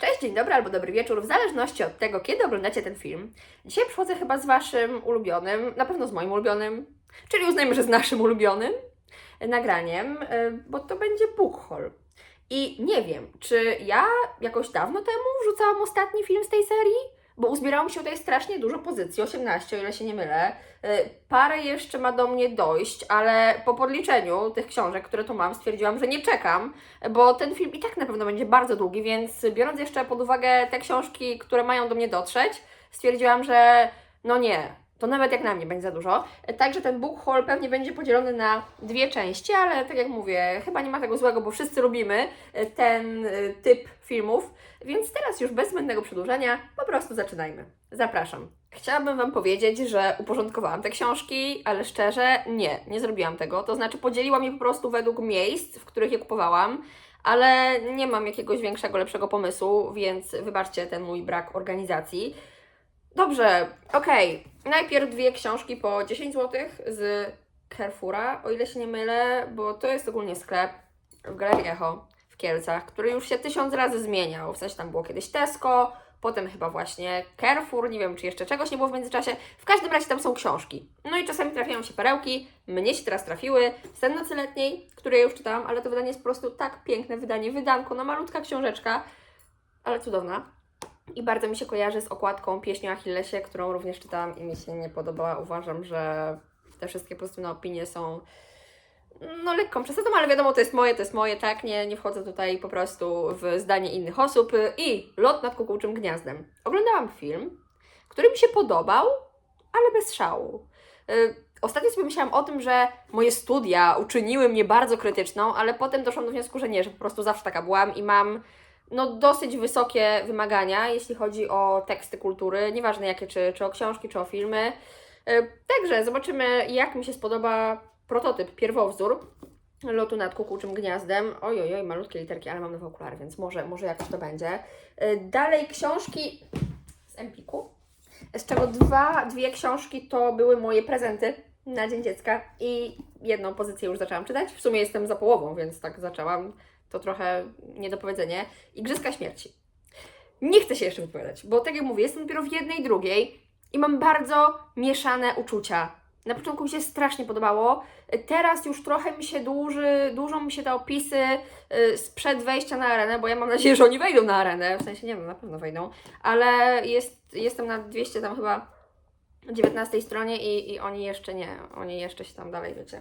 Cześć, dzień dobry albo dobry wieczór, w zależności od tego, kiedy oglądacie ten film. Dzisiaj przychodzę chyba z Waszym ulubionym, na pewno z moim ulubionym, czyli uznajmy, że z naszym ulubionym nagraniem, y, bo to będzie book. I nie wiem, czy ja jakoś dawno temu wrzucałam ostatni film z tej serii, bo uzbierało mi się tutaj strasznie dużo pozycji, 18, o ile się nie mylę. Y, Parę jeszcze ma do mnie dojść, ale po podliczeniu tych książek, które tu mam, stwierdziłam, że nie czekam, bo ten film i tak na pewno będzie bardzo długi, więc biorąc jeszcze pod uwagę te książki, które mają do mnie dotrzeć, stwierdziłam, że no nie, to nawet jak na mnie będzie za dużo. Także ten book haul pewnie będzie podzielony na dwie części, ale tak jak mówię, chyba nie ma tego złego, bo wszyscy lubimy ten y, typ filmów, więc teraz już bez zbędnego przedłużania po prostu zaczynajmy. Zapraszam. Chciałabym Wam powiedzieć, że uporządkowałam te książki, ale szczerze nie, nie zrobiłam tego. To znaczy podzieliłam je po prostu według miejsc, w których je kupowałam, ale nie mam jakiegoś większego, lepszego pomysłu, więc wybaczcie ten mój brak organizacji. Dobrze, okej. Najpierw dwie książki po 10 zł z Carrefoura, o ile się nie mylę, bo to jest ogólnie sklep w Galerii Echo w Kielcach, który już się tysiąc razy zmieniał. W sensie tam było kiedyś Tesco, potem chyba właśnie Carrefour, nie wiem czy jeszcze czegoś nie było w międzyczasie. W każdym razie tam są książki. No i czasami trafiają się perełki. Mnie się teraz trafiły. Sen nocy letniej, które ja już czytałam, ale to wydanie jest po prostu tak piękne wydanie, wydanko, no malutka książeczka, ale cudowna. I bardzo mi się kojarzy z okładką Pieśni o Achillesie, którą również czytałam i mi się nie podobała. Uważam, że te wszystkie pozytywne opinie są no lekką przesadą, ale wiadomo, to jest moje, to jest moje, tak? Nie, nie wchodzę tutaj po prostu w zdanie innych osób. I Lot nad kukułczym gniazdem. Oglądałam film, który mi się podobał, ale bez szału. Y, Ostatnio sobie myślałam o tym, że moje studia uczyniły mnie bardzo krytyczną, ale potem doszłam do wniosku, że nie, że po prostu zawsze taka byłam i mam no, dosyć wysokie wymagania, jeśli chodzi o teksty kultury, nieważne jakie, czy, czy o książki, czy o filmy. E, Także zobaczymy, jak mi się spodoba prototyp, pierwowzór lotu nad kukułczym gniazdem. Oj, oj, oj, malutkie literki, ale mam nowe okulary, więc może, może jakoś to będzie. E, Dalej książki z Empiku, z czego dwa, dwie książki to były moje prezenty na Dzień Dziecka i jedną pozycję już zaczęłam czytać. W sumie jestem za połową, więc tak zaczęłam. To trochę niedopowiedzenie. Igrzyska Śmierci. Nie chcę się jeszcze wypowiadać, bo tak jak mówię, jestem dopiero w jednej, drugiej i mam bardzo mieszane uczucia. Na początku mi się strasznie podobało, teraz już trochę mi się dłuży, dłużą mi się te opisy y, sprzed wejścia na arenę, bo ja mam nadzieję, że oni wejdą na arenę, w sensie nie wiem, na pewno wejdą, ale jest, jestem na 200 tam chyba 19 stronie i, i oni jeszcze nie, oni jeszcze się tam dalej, wiecie,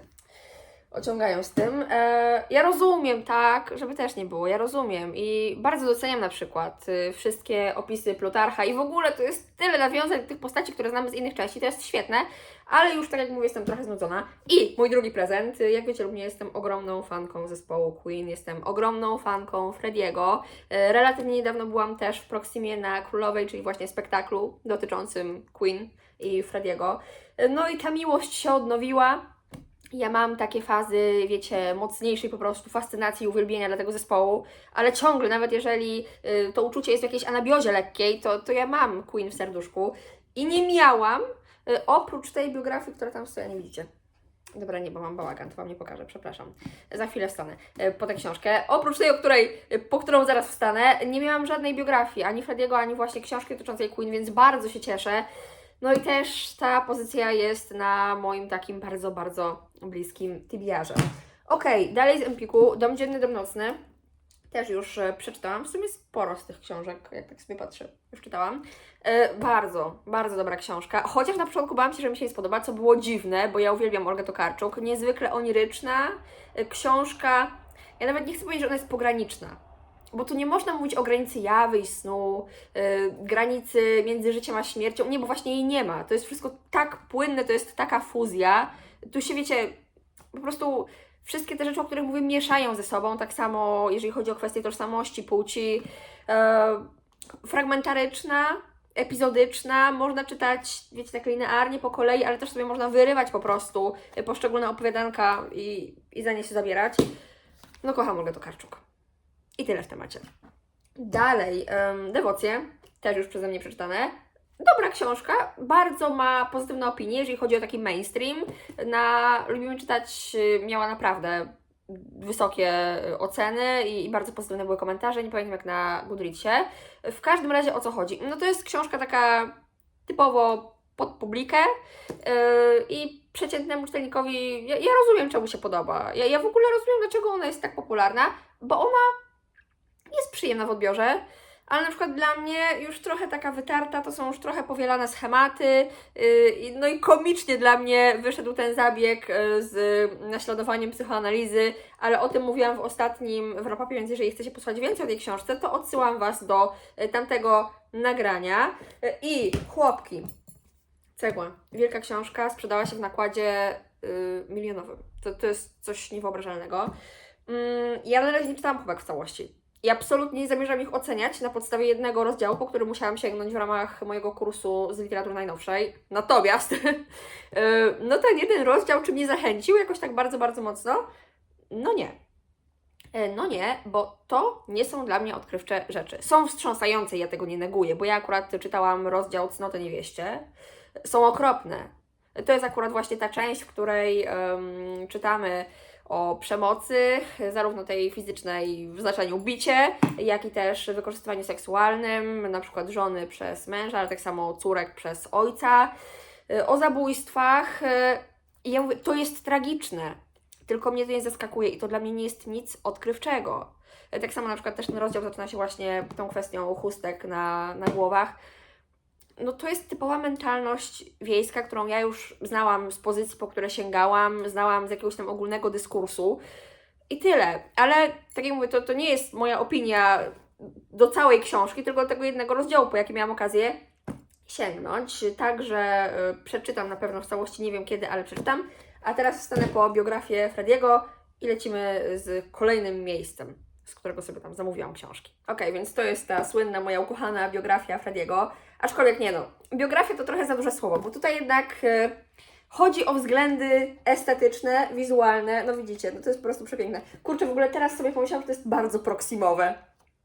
ociągają z tym. E, ja rozumiem, tak, żeby też nie było, ja rozumiem i bardzo doceniam na przykład y, wszystkie opisy Plutarcha i w ogóle to jest tyle nawiązań tych postaci, które znamy z innych części, to jest świetne, ale już tak jak mówię, jestem trochę znudzona. I mój drugi prezent, y, jak wiecie lub nie, jestem ogromną fanką zespołu Queen, jestem ogromną fanką Frediego. E, relatywnie niedawno byłam też w Proximie na Królowej, czyli właśnie spektaklu dotyczącym Queen i Frediego. No i ta miłość się odnowiła. Ja mam takie fazy, wiecie, mocniejszej po prostu fascynacji i uwielbienia dla tego zespołu, ale ciągle, nawet jeżeli y, to uczucie jest w jakiejś anabiozie lekkiej, to, to ja mam Queen w serduszku i nie miałam, y, oprócz tej biografii, która tam stoi, nie widzicie. Dobra, nie, bo mam bałagan, to Wam nie pokażę, przepraszam. Za chwilę wstanę y, po tę książkę. Oprócz tej, o której, y, po którą zaraz wstanę, nie miałam żadnej biografii, ani Frediego, ani właśnie książki dotyczącej Queen, więc bardzo się cieszę. No i też ta pozycja jest na moim takim bardzo, bardzo bliskim tybiarze. Okej, dalej z Empiku, Dom Dzienny, Dom Nocny. Też już e, przeczytałam. W sumie sporo z tych książek, jak tak sobie patrzę, już czytałam. E, bardzo, bardzo dobra książka. Chociaż na początku bałam się, że mi się nie spodoba, co było dziwne, bo ja uwielbiam Olgę Tokarczuk. Niezwykle oniryczna e, książka. Ja nawet nie chcę powiedzieć, że ona jest pograniczna. Bo tu nie można mówić o granicy jawy i snu, yy, granicy między życiem a śmiercią. Nie, bo właśnie jej nie ma. To jest wszystko tak płynne, to jest taka fuzja. Tu się wiecie, po prostu wszystkie te rzeczy, o których mówię, mieszają ze sobą. Tak samo, jeżeli chodzi o kwestie tożsamości, płci. Yy, fragmentaryczna, epizodyczna, można czytać, wiecie, tak linearnie po kolei, ale też sobie można wyrywać po prostu poszczególne opowiadanka i, i za nie się zabierać. No kocham Olgę Tokarczuk. I tyle w temacie. Dalej, um, dewocje, też już przeze mnie przeczytane. Dobra książka, bardzo ma pozytywne opinie, jeżeli chodzi o taki mainstream. Na Lubimy czytać y, miała naprawdę wysokie y, oceny i, i bardzo pozytywne były komentarze, nie pamiętam jak na Goodreadsie. W każdym razie o co chodzi? No to jest książka taka typowo pod publikę yy, i przeciętnemu czytelnikowi, ja, ja rozumiem czemu się podoba. Ja, ja w ogóle rozumiem dlaczego ona jest tak popularna, bo ona przyjemna w odbiorze, ale na przykład dla mnie już trochę taka wytarta, to są już trochę powielane schematy, yy, no i komicznie dla mnie wyszedł ten zabieg yy, z naśladowaniem psychoanalizy, ale o tym mówiłam w ostatnim wrapapie, więc jeżeli chcecie posłuchać więcej o tej książce, to odsyłam Was do yy, tamtego nagrania. I chłopki, Cegła. Wielka książka, sprzedała się w nakładzie milionowym. To, to jest coś niewyobrażalnego. Mm, ja na razie nie czytałam chłopak w całości. I absolutnie nie zamierzam ich oceniać na podstawie jednego rozdziału, po który musiałam sięgnąć w ramach mojego kursu z literatury najnowszej. Natomiast, yy, no ten jeden rozdział, czy mnie zachęcił jakoś tak bardzo, bardzo mocno? No nie. E, No nie, bo to nie są dla mnie odkrywcze rzeczy. Są wstrząsające, ja tego nie neguję, bo ja akurat czytałam rozdział Cnoty Niewieście. Są okropne. To jest akurat właśnie ta część, w której em, czytamy o przemocy, zarówno tej fizycznej w znaczeniu bicie, jak i też wykorzystywaniu seksualnym, na przykład żony przez męża, ale tak samo córek przez ojca, y, o zabójstwach. y, I ja mówię, to jest tragiczne, tylko mnie to nie zaskakuje i to dla mnie nie jest nic odkrywczego. Y, Tak samo na przykład też ten rozdział zaczyna się właśnie tą kwestią chustek na, na głowach no to jest typowa mentalność wiejska, którą ja już znałam z pozycji, po które sięgałam, znałam z jakiegoś tam ogólnego dyskursu i tyle. Ale tak jak mówię, to, to nie jest moja opinia do całej książki, tylko do tego jednego rozdziału, po jaki miałam okazję sięgnąć. Także y, przeczytam na pewno w całości, nie wiem kiedy, ale przeczytam. A teraz wstanę po biografię Frediego i lecimy z kolejnym miejscem, z którego sobie tam zamówiłam książki. Okej, więc to jest ta słynna, moja ukochana biografia Frediego. Aczkolwiek nie no, biografia to trochę za duże słowo, bo tutaj jednak e, chodzi o względy estetyczne, wizualne. No widzicie, no to jest po prostu przepiękne. Kurczę, w ogóle teraz sobie pomyślałam, że to jest bardzo proksimowe.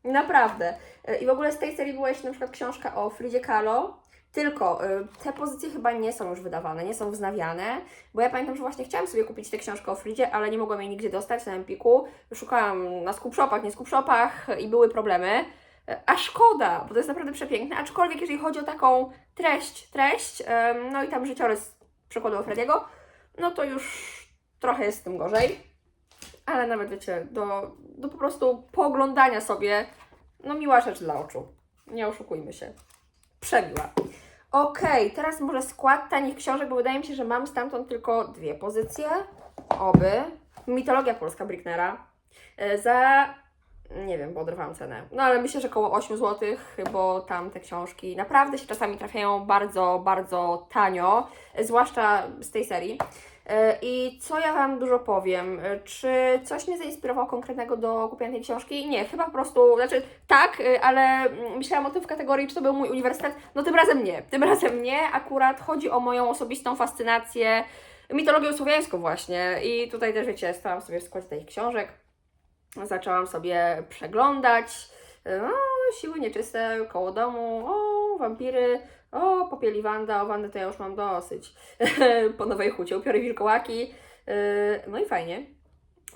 Naprawdę. E, I w ogóle z tej serii była jeszcze na przykład książka o Fridzie Kahlo, tylko e, te pozycje chyba nie są już wydawane, nie są wznawiane, bo ja pamiętam, że właśnie chciałam sobie kupić tę książkę o Fridzie, ale nie mogłam jej nigdzie dostać na Empiku. Szukałam na skupshopach, nie skupshopach i były problemy. A szkoda, bo to jest naprawdę przepiękne. Aczkolwiek, jeżeli chodzi o taką treść, treść, no i tam życiorys przykładowo Frediego, no to już trochę jest z tym gorzej. Ale nawet wiecie, do, do po prostu pooglądania sobie, no miła rzecz dla oczu. Nie oszukujmy się. Przemiła. Okej, teraz może skład tanich książek, bo wydaje mi się, że mam stamtąd tylko dwie pozycje. Oby. Mitologia polska Bricknera. E, Za nie wiem, bo odrywałam cenę. No ale myślę, że około 8 zł, bo tam te książki naprawdę się czasami trafiają bardzo, bardzo tanio, zwłaszcza z tej serii. E, I co ja Wam dużo powiem? E, Czy coś mnie zainspirowało konkretnego do kupienia tej książki? Nie, chyba po prostu, znaczy tak, e, ale myślałam o tym w kategorii, czy to był mój uniwersytet. No tym razem nie. Tym razem nie. Akurat chodzi o moją osobistą fascynację mitologią słowiańską właśnie. I tutaj też, wiecie, stałam sobie w składzie tych książek zaczęłam sobie przeglądać. No, siły nieczyste koło domu, o, wampiry, o, popieli Wanda, o, Wandę to ja już mam dosyć. po Nowej Hucie, upiory wilkołaki. Yy, No i fajnie.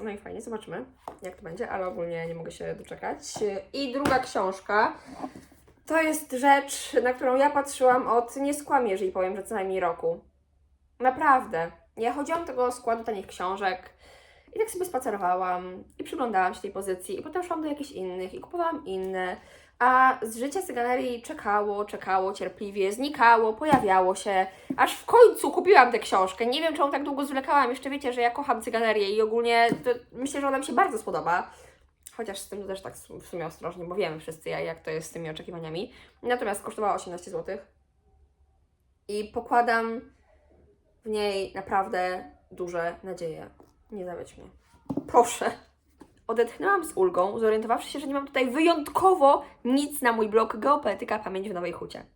No i fajnie, zobaczymy jak to będzie, ale ogólnie nie mogę się doczekać. I druga książka. To jest rzecz, na którą ja patrzyłam od, nie skłamię, jeżeli powiem, że co najmniej roku. Naprawdę. Ja chodziłam tego składu tanich książek i tak sobie spacerowałam i przyglądałam się tej pozycji i potem szłam do jakichś innych i kupowałam inne. A z życia cyganerii czekało, czekało cierpliwie, znikało, pojawiało się, aż w końcu kupiłam tę książkę. Nie wiem, czemu tak długo zwlekałam. Jeszcze wiecie, że ja kocham cyganerię i ogólnie myślę, że ona mi się bardzo spodoba. Chociaż z tym też tak w sumie ostrożnie, bo wiemy wszyscy jak to jest z tymi oczekiwaniami. Natomiast kosztowała 18 zł. I pokładam w niej naprawdę duże nadzieje. Nie zawiedź mnie. Proszę. Odetchnęłam z ulgą, zorientowawszy się, że nie mam tutaj wyjątkowo nic na mój blog Geopoetyka Pamięć w Nowej Hucie.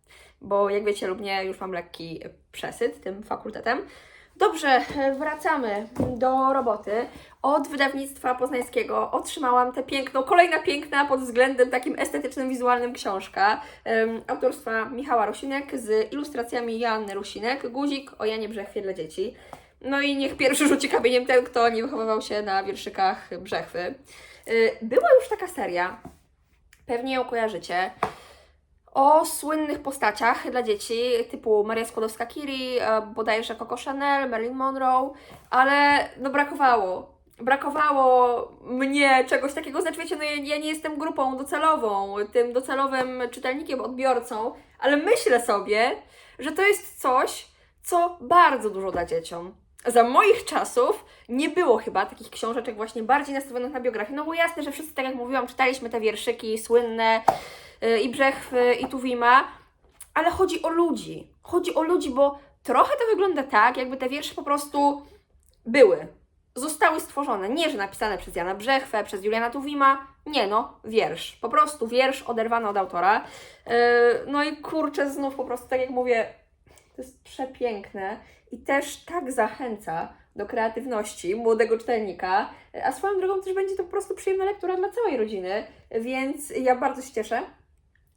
Bo jak wiecie lub nie, już mam lekki przesyt tym fakultetem. Dobrze, wracamy do roboty. Od wydawnictwa poznańskiego otrzymałam tę piękną, kolejna piękna pod względem takim estetycznym, wizualnym książka em, autorstwa Michała Rusinek z ilustracjami Joanny Rusinek, Guzik o Janie Brzechwie dla dzieci. No i niech pierwszy rzuci kamieniem ten, kto nie wychowywał się na wierszykach Brzechwy. Y, Była już taka seria, pewnie ją kojarzycie, o słynnych postaciach dla dzieci, typu Maria Skłodowska-Curie, e, bodajże Coco Chanel, Marilyn Monroe, ale no brakowało. Brakowało mnie czegoś takiego, znaczy wiecie, no ja, ja nie jestem grupą docelową, tym docelowym czytelnikiem, odbiorcą, ale myślę sobie, że to jest coś, co bardzo dużo da dzieciom. Za moich czasów nie było chyba takich książeczek właśnie bardziej nastawionych na biografię, no bo jasne, że wszyscy, tak jak mówiłam, czytaliśmy te wierszyki słynne yy, i Brzechwy, i Tuwima, ale chodzi o ludzi. Chodzi o ludzi, bo trochę to wygląda tak, jakby te wiersze po prostu były. Zostały stworzone. Nie, że napisane przez Jana Brzechwę, przez Juliana Tuwima. Nie no, wiersz. Po prostu wiersz oderwany od autora. Yy, no i kurczę, znów po prostu, tak jak mówię, to jest przepiękne i też tak zachęca do kreatywności młodego czytelnika, a swoją drogą też będzie to po prostu przyjemna lektura dla całej rodziny, więc ja bardzo się cieszę,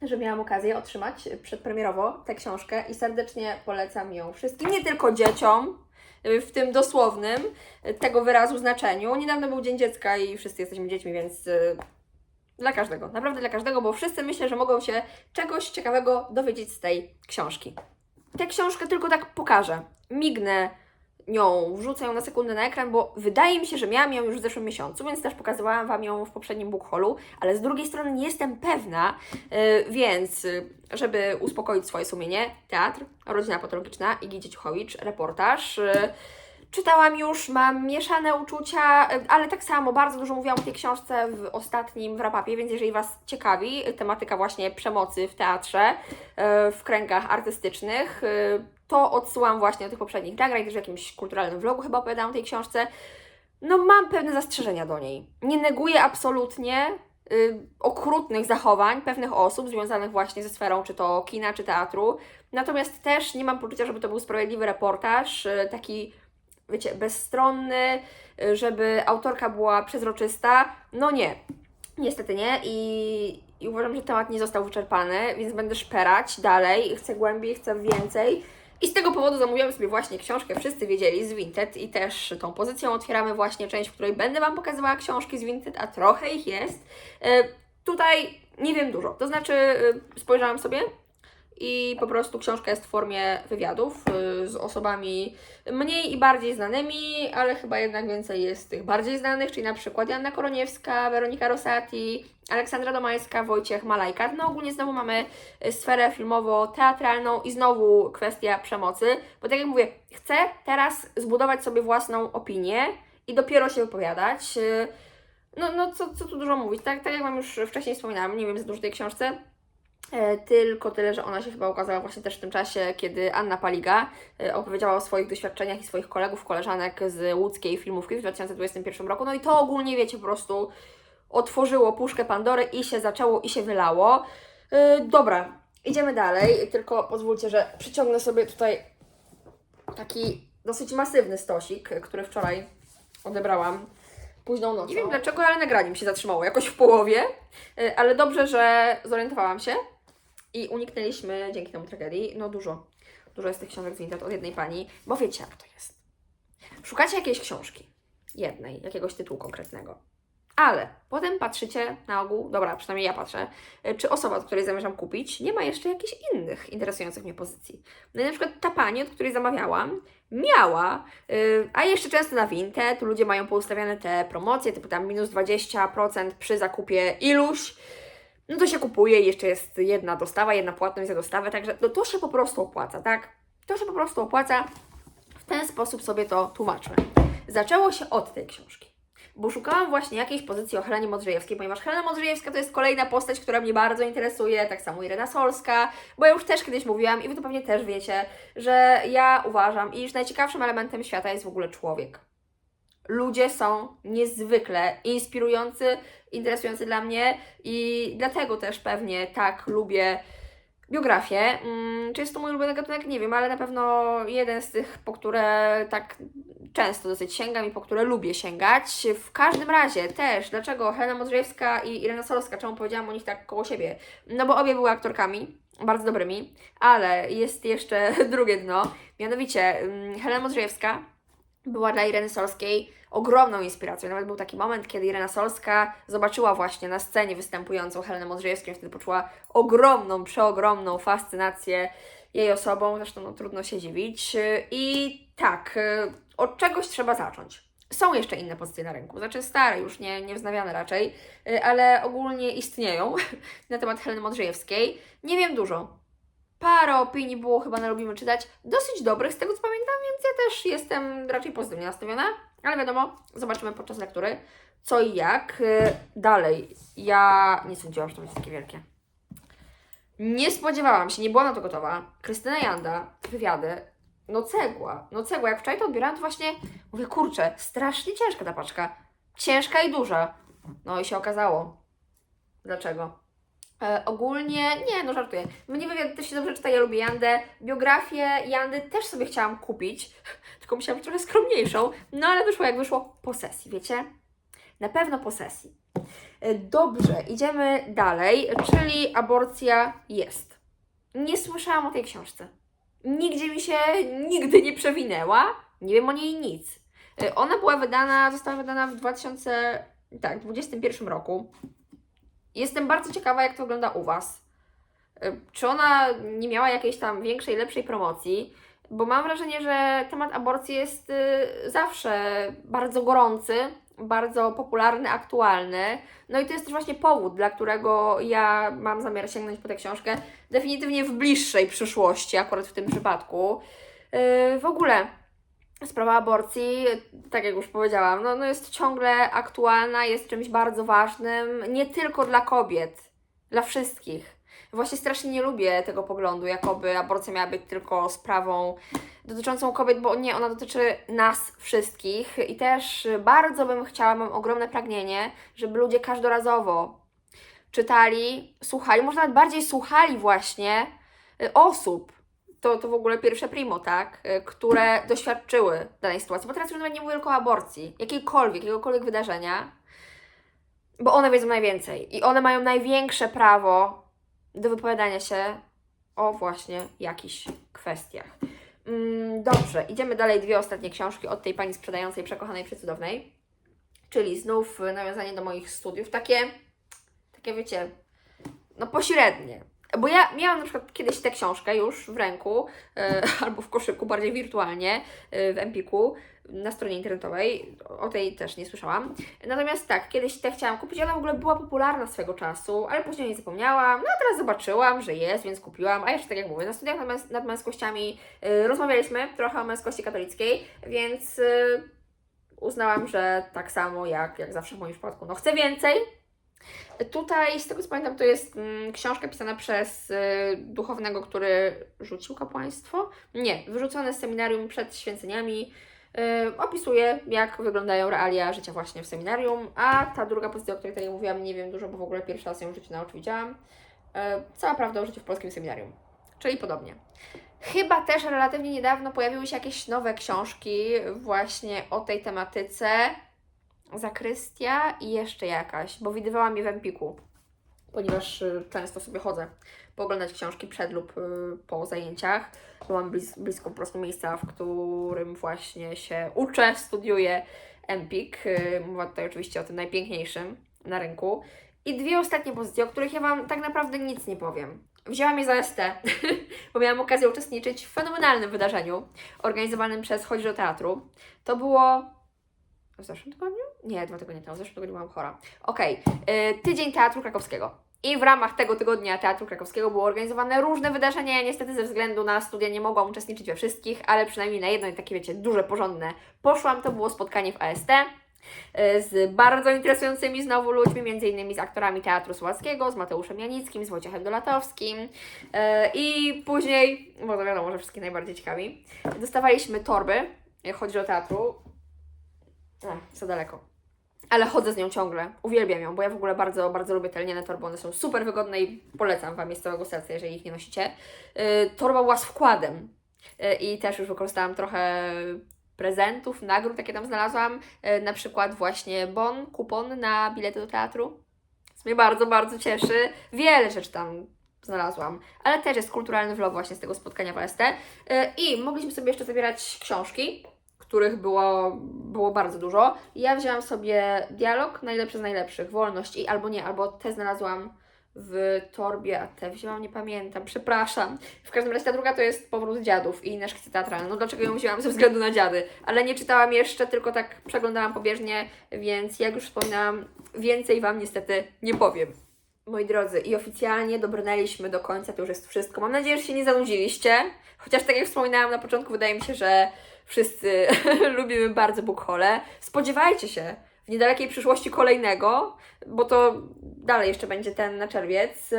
że miałam okazję otrzymać przedpremierowo tę książkę i serdecznie polecam ją wszystkim, nie tylko dzieciom, w tym dosłownym tego wyrazu znaczeniu. Niedawno był Dzień Dziecka i wszyscy jesteśmy dziećmi, więc y, dla każdego, naprawdę dla każdego, bo wszyscy myślę, że mogą się czegoś ciekawego dowiedzieć z tej książki. Tę książkę tylko tak pokażę, mignę nią, wrzucę ją na sekundę na ekran, bo wydaje mi się, że miałam ją już w zeszłym miesiącu, więc też pokazywałam Wam ją w poprzednim book haulu, ale z drugiej strony nie jestem pewna, yy, więc yy, żeby uspokoić swoje sumienie, teatr, rodzina patologiczna, Igi Dzieciuchowicz, reportaż, yy, Czytałam już, mam mieszane uczucia, y, ale tak samo bardzo dużo mówiłam o tej książce w ostatnim wrapapie, więc jeżeli Was ciekawi tematyka właśnie przemocy w teatrze, y, w kręgach artystycznych, to odsyłam właśnie do tych poprzednich nagrań, też w jakimś kulturalnym vlogu chyba opowiadałam o tej książce. No mam pewne zastrzeżenia do niej. Nie neguję absolutnie y, okrutnych zachowań pewnych osób związanych właśnie ze sferą czy to kina, czy teatru. Natomiast też nie mam poczucia, żeby to był sprawiedliwy reportaż, y, taki wiecie, bezstronny, y, żeby autorka była przezroczysta. No nie, niestety nie i, i uważam, że temat nie został wyczerpany, więc będę szperać dalej, chcę głębiej, chcę więcej. I z tego powodu zamówiłam sobie właśnie książkę Wszyscy Wiedzieli z Vinted i też tą pozycją otwieramy właśnie część, w której będę Wam pokazywała książki z Vinted, a trochę ich jest. E, tutaj nie wiem dużo, to znaczy e, spojrzałam sobie i po prostu książka jest w formie wywiadów y, z osobami mniej i bardziej znanymi, ale chyba jednak więcej jest tych bardziej znanych, czyli na przykład Janna Koroniewska, Weronika Rosati, Aleksandra Domańska, Wojciech Malajkat. No ogólnie znowu mamy y, sferę filmowo-teatralną i znowu kwestia przemocy, bo tak jak mówię, chcę teraz zbudować sobie własną opinię i dopiero się wypowiadać. Y, No, no co, co tu dużo mówić, tak, tak jak Wam już wcześniej wspominałam, nie wiem za dużo tej książce, Tylko tyle, że ona się chyba ukazała właśnie też w tym czasie, kiedy Anna Paliga e, opowiedziała o swoich doświadczeniach i swoich kolegów, koleżanek z łódzkiej filmówki w 2021 roku. No i to ogólnie, wiecie, po prostu otworzyło puszkę Pandory i się zaczęło i się wylało. E, Dobra, idziemy dalej, tylko pozwólcie, że przyciągnę sobie tutaj taki dosyć masywny stosik, który wczoraj odebrałam późną nocą. Nie wiem dlaczego, ale nagranie mi się zatrzymało jakoś w połowie, ale dobrze, że zorientowałam się i uniknęliśmy dzięki temu tragedii. No dużo, dużo jest tych książek z Vinted od jednej pani, bo wiecie jak to jest. Szukacie jakiejś książki, jednej, jakiegoś tytułu konkretnego, ale potem patrzycie na ogół, dobra, przynajmniej ja patrzę, y, czy osoba, od której zamierzam kupić, nie ma jeszcze jakichś innych interesujących mnie pozycji. No i na przykład ta pani, od której zamawiałam, miała, y, a jeszcze często na Vinted ludzie mają poustawiane te promocje, typu tam minus 20% przy zakupie iluś, no to się kupuje i jeszcze jest jedna dostawa, jedna płatność za dostawę, także no to się po prostu opłaca, tak? To się po prostu opłaca. W ten sposób sobie to tłumaczmy. Zaczęło się od tej książki bo szukałam właśnie jakiejś pozycji o Helenie Modrzejewskiej, ponieważ Helena Modrzejewska to jest kolejna postać, która mnie bardzo interesuje, tak samo Irena Solska, bo ja już też kiedyś mówiłam i Wy to pewnie też wiecie, że ja uważam, iż najciekawszym elementem świata jest w ogóle człowiek. Ludzie są niezwykle inspirujący, interesujący dla mnie i dlatego też pewnie tak lubię biografię. Mm, Czy jest to mój ulubiony gatunek? Nie wiem, ale na pewno jeden z tych, po które tak często dosyć sięgam i po które lubię sięgać. W każdym razie też, dlaczego Helena Modrzejewska i Irena Solska, czemu powiedziałam o nich tak koło siebie? No bo obie były aktorkami, bardzo dobrymi, ale jest jeszcze drugie dno, mianowicie mm, Helena Modrzejewska była dla Ireny Solskiej ogromną inspiracją. Nawet był taki moment, kiedy Irena Solska zobaczyła właśnie na scenie występującą Helenę Modrzejewską, wtedy poczuła ogromną, przeogromną fascynację jej osobą, zresztą no, trudno się dziwić. I tak, y, od czegoś trzeba zacząć. Są jeszcze inne pozycje na rynku, znaczy stare, już nie, nie wznawiane raczej, y, ale ogólnie istnieją na temat Heleny Modrzejewskiej. Nie wiem dużo. Parę opinii było chyba na Lubimy Czytać, dosyć dobrych z tego co pamiętam, więc ja też jestem raczej pozytywnie nastawiona, ale wiadomo, zobaczymy podczas lektury co i jak. Y, Dalej, ja nie sądziłam, że to będzie takie wielkie. Nie spodziewałam się, nie byłam na to gotowa. Krystyna Janda, wywiady, no cegła, no cegła. Jak wczoraj to odbierałam, to właśnie mówię, kurczę, strasznie ciężka ta paczka. Ciężka i duża. No i się okazało. Dlaczego? E, ogólnie, nie, no żartuję. Mnie wywiad też się dobrze czyta, ja lubię Jandę. Biografię Jandy też sobie chciałam kupić, tylko musiałam być trochę skromniejszą. No ale wyszło jak wyszło po sesji, wiecie? Na pewno po sesji. E, Dobrze, idziemy dalej, czyli aborcja jest. Nie słyszałam o tej książce. Nigdzie mi się nigdy nie przewinęła. Nie wiem o niej nic. Y, Ona była wydana, została wydana w 2000, tak, 2021 roku. Jestem bardzo ciekawa, jak to wygląda u Was. Y, Czy ona nie miała jakiejś tam większej, lepszej promocji? Bo mam wrażenie, że temat aborcji jest y, zawsze bardzo gorący, bardzo popularny, aktualny. No i to jest też właśnie powód, dla którego ja mam zamiar sięgnąć po tę książkę definitywnie w bliższej przyszłości, akurat w tym przypadku. Yy, w ogóle sprawa aborcji, tak jak już powiedziałam, no, no jest ciągle aktualna, jest czymś bardzo ważnym, nie tylko dla kobiet, dla wszystkich. Właśnie strasznie nie lubię tego poglądu, jakoby aborcja miała być tylko sprawą dotyczącą kobiet, bo nie, ona dotyczy nas wszystkich i też bardzo bym chciała, mam ogromne pragnienie, żeby ludzie każdorazowo czytali, słuchali, może nawet bardziej słuchali właśnie osób, to, to w ogóle pierwsze primo, tak, y, które doświadczyły danej sytuacji, bo teraz już nawet nie mówię tylko o aborcji, jakiejkolwiek, jakiegokolwiek wydarzenia, bo one wiedzą najwięcej i one mają największe prawo do wypowiadania się o właśnie jakichś kwestiach. Mm, Dobrze, idziemy dalej. Dwie ostatnie książki od tej pani sprzedającej, przekochanej, przecudownej. Czyli znów y, nawiązanie do moich studiów. Takie, takie wiecie, no pośrednie. Bo ja miałam na przykład kiedyś tę książkę już w ręku, e, albo w koszyku, bardziej wirtualnie, e, w Empiku, na stronie internetowej. O tej też nie słyszałam. Natomiast tak, kiedyś tę chciałam kupić, ona w ogóle była popularna swego czasu, ale później o niej zapomniałam. No a teraz zobaczyłam, że jest, więc kupiłam. A jeszcze tak jak mówię, na studiach nad, męs- nad męskościami e, rozmawialiśmy trochę o męskości katolickiej, więc uznałam, że tak samo jak, jak zawsze w moim przypadku, no chcę więcej, Tutaj, z tego co pamiętam, to jest mm, książka pisana przez y, duchownego, który rzucił kapłaństwo. Nie, wyrzucone z seminarium przed święceniami. Y, opisuje, jak wyglądają realia życia właśnie w seminarium. A ta druga pozycja, o której tutaj mówiłam, nie wiem dużo, bo w ogóle pierwszy raz ją w życiu na oczy widziałam. Y, cała prawda o życiu w polskim seminarium. Czyli podobnie. Chyba też relatywnie niedawno pojawiły się jakieś nowe książki właśnie o tej tematyce. Zakrystia i jeszcze jakaś, bo widywałam je w Empiku, ponieważ y, często sobie chodzę pooglądać książki przed lub y, po zajęciach, bo mam blis blisko po prostu miejsca, w którym właśnie się uczę, studiuję Empik. Y, Mowa tutaj oczywiście o tym najpiękniejszym na rynku. I dwie ostatnie pozycje, o których ja Wam tak naprawdę nic nie powiem. Wzięłam je za ST, bo miałam okazję uczestniczyć w fenomenalnym wydarzeniu organizowanym przez Chodź do Teatru. To było w zeszłym tygodniu? Nie, dwa tygodnie temu. W zeszłym tygodniu byłam chora. Okej, y, tydzień Teatru Krakowskiego. I w ramach tego tygodnia Teatru Krakowskiego były organizowane różne wydarzenia. Ja niestety ze względu na studia nie mogłam uczestniczyć we wszystkich, ale przynajmniej na jedno takie, wiecie, duże, porządne poszłam. To było spotkanie w AST y, z bardzo interesującymi znowu ludźmi, między innymi z aktorami Teatru Słowackiego, z Mateuszem Janickim, z Wojciechem Dolatowskim y, i później, bo to wiadomo, że wszystkich najbardziej ciekawi, dostawaliśmy torby, jak chodzi o teatru, a, za daleko. Ale chodzę z nią ciągle. Uwielbiam ją, bo ja w ogóle bardzo, bardzo lubię te lniane torby. One są super wygodne i polecam Wam je z całego serca, jeżeli ich nie nosicie. Yy, torba była z wkładem. Yy, I też już wykorzystałam trochę prezentów, nagród, jakie tam znalazłam. Yy, na przykład właśnie bon, kupon na bilety do teatru. Co mnie bardzo, bardzo cieszy. Wiele rzeczy tam znalazłam. Ale też jest kulturalny vlog właśnie z tego spotkania w AST. Yy, I mogliśmy sobie jeszcze zabierać książki których było, było bardzo dużo. Ja wzięłam sobie dialog, najlepszy z najlepszych, wolność i albo nie, albo te znalazłam w torbie, a te wzięłam, nie pamiętam, przepraszam. W każdym razie ta druga to jest Powrót Dziadów i inne szkice teatralne. No dlaczego ją wzięłam? Ze względu na dziady. Ale nie czytałam jeszcze, tylko tak przeglądałam pobieżnie, więc jak już wspominałam, więcej Wam niestety nie powiem. Moi drodzy, i oficjalnie dobrnęliśmy do końca, to już jest wszystko. Mam nadzieję, że się nie zanudziliście. Chociaż tak jak wspominałam na początku, wydaje mi się, że wszyscy lubimy bardzo Bookhole. Spodziewajcie się w niedalekiej przyszłości kolejnego, bo to dalej jeszcze będzie ten na czerwiec. Yy,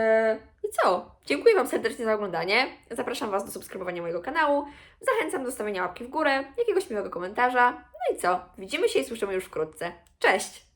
I co? Dziękuję Wam serdecznie za oglądanie. Zapraszam Was do subskrybowania mojego kanału. Zachęcam do stawienia łapki w górę, jakiegoś miłego komentarza. No i co? Widzimy się i słyszymy już wkrótce. Cześć!